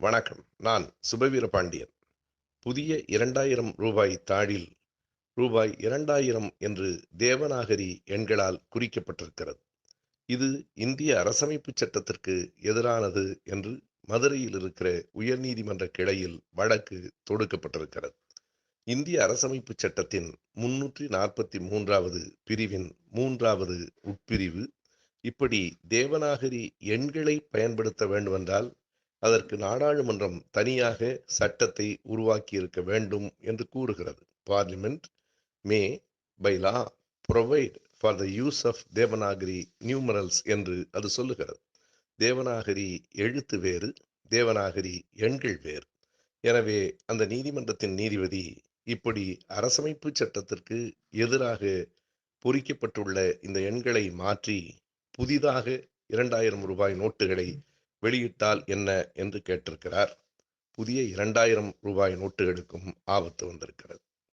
வணக்கம். நான் சுபவீர பாண்டியன். புதிய இரண்டாயிரம் ரூபாய் தாளில் ரூபாய் இரண்டாயிரம் என்று தேவநாகரி எண்களால் குறிக்கப்பட்டிருக்கிறது. இது இந்திய அரசமைப்பு சட்டத்திற்கு எதிரானது என்று மதுரையில் இருக்கிற உயர்நீதிமன்ற கிளையில் வழக்கு தொடுக்கப்பட்டிருக்கிறது. இந்திய அரசமைப்பு சட்டத்தின் முன்னூற்றி நாற்பத்தி மூன்றாவது பிரிவின் மூன்றாவது உட்பிரிவு. இப்படி தேவநாகரி எண்களை பயன்படுத்த வேண்டுமென்றால் அதற்கு நாடாளுமன்றம் தனியாக சட்டத்தை உருவாக்கி இருக்க வேண்டும் என்று கூறுகிறது. Parliament may by law provide for the use of Devanagari numerals என்று அது சொல்லுகிறது. தேவநாகரி எழுத்து வேறு தேவநாகரி எண்கள் வேறு. எனவே அந்த நீதிமன்றத்தின் நீதிபதி இப்படி அரசமைப்பு சட்டத்திற்கு எதிராக பொறிக்கப்பட்டுள்ள இந்த எண்களை மாற்றி புதிதாக இரண்டாயிரம் ரூபாய் நோட்டுகளை வெளியிட்டால் என்ன என்று கேட்டிருக்கிறார். புதிய இரண்டாயிரம் ரூபாய் நோட்டுகளுக்கும் ஆபத்து வந்திருக்கிறது.